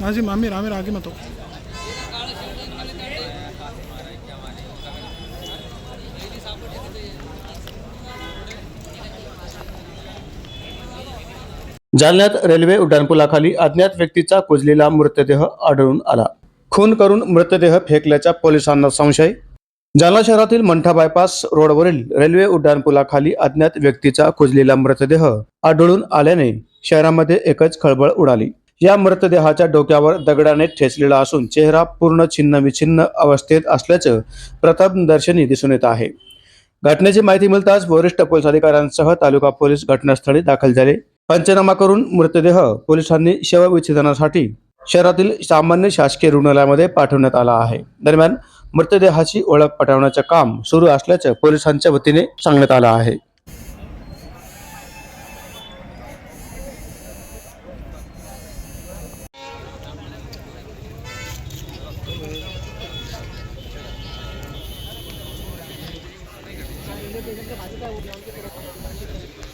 हाजी आमिर आमिर आगे जालन्यात रेल्वे उड्डाणपुलाखाली अज्ञात व्यक्तीचा कुजलेला मृतदेह आढळून आला. खून करून मृतदेह फेकल्याचा पोलिसांना संशय. जालना शहरातील मंठा बायपास रोडवरील रेल्वे उड्डाणपुलाखाली अज्ञात व्यक्तीचा कुजलेला मृतदेह आढळून आल्याने शहरामध्ये एकच खळबळ उडाली. या मृतदेहाच्या डोक्यावर दगडाने ठेचलेला असून चेहरा पूर्ण छिन्नविछिन्न अवस्थेत असल्याचं प्रथमदर्शनी दिसून येत आहे. घटनेची माहिती मिळताच वरिष्ठ पोलीस अधिकाऱ्यांसह तालुका पोलीस घटनास्थळी दाखल झाले. पंचनामा करून मृतदेह पोलिसांनी शवविच्छेदनासाठी शहरातील सामान्य शासकीय रुग्णालयामध्ये पाठवण्यात आला आहे. दरम्यान मृतदेहाची ओळख पटवण्याचं काम सुरू असल्याचं पोलिसांच्या वतीने सांगण्यात आलं आहे. 이렇게 마지막으로 연기 들어가면